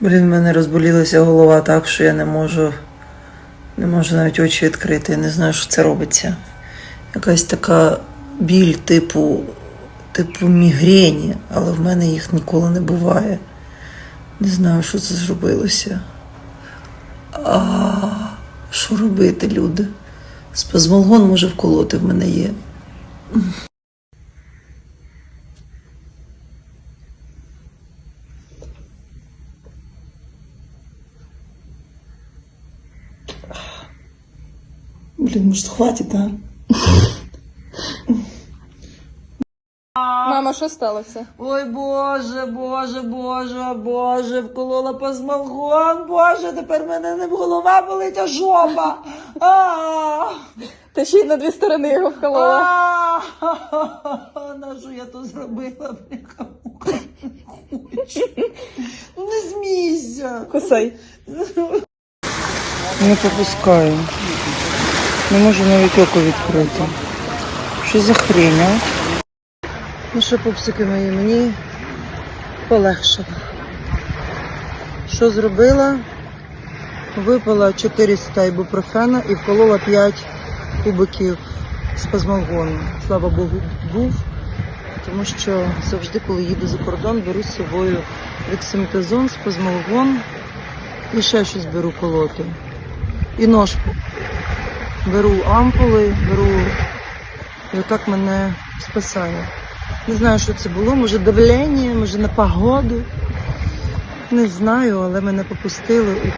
Блін, в мене розболілася голова так, що я не можу, не можу навіть очі відкрити. Я не знаю, що це робиться. Якась така біль, типу, типу мігрені, але в мене їх ніколи не буває. Не знаю, що це зробилося. А що робити, люди? Спазмолгон може вколоти в мене є. Блін, може, хватить, а? Мама, що сталося? Ой, Боже, Боже, Боже, Боже, вколола пазмалгон, Боже, тепер в мене не голова болить, а жопа. А, Та ще й на дві сторони його вколола. а, На що я то зробила, бляха? Не хочу. Ну не змійся. Кусай. Не попускаю. Не можу навіть око відкрити. Що за хрень, а? Ну що, пупсики мої, мені полегшало. Що зробила? Випила 400 ібупрофена і вколола 5 кубиків спазмолгону. Слава Богу, був. Тому що завжди, коли їду за кордон, беру з собою рексаметазон, спазмолгон і ще щось беру колоти. І нож беру ампули, беру і отак мене спасає. Не знаю, що це було, може давлення, може на погоду. Не знаю, але мене попустили.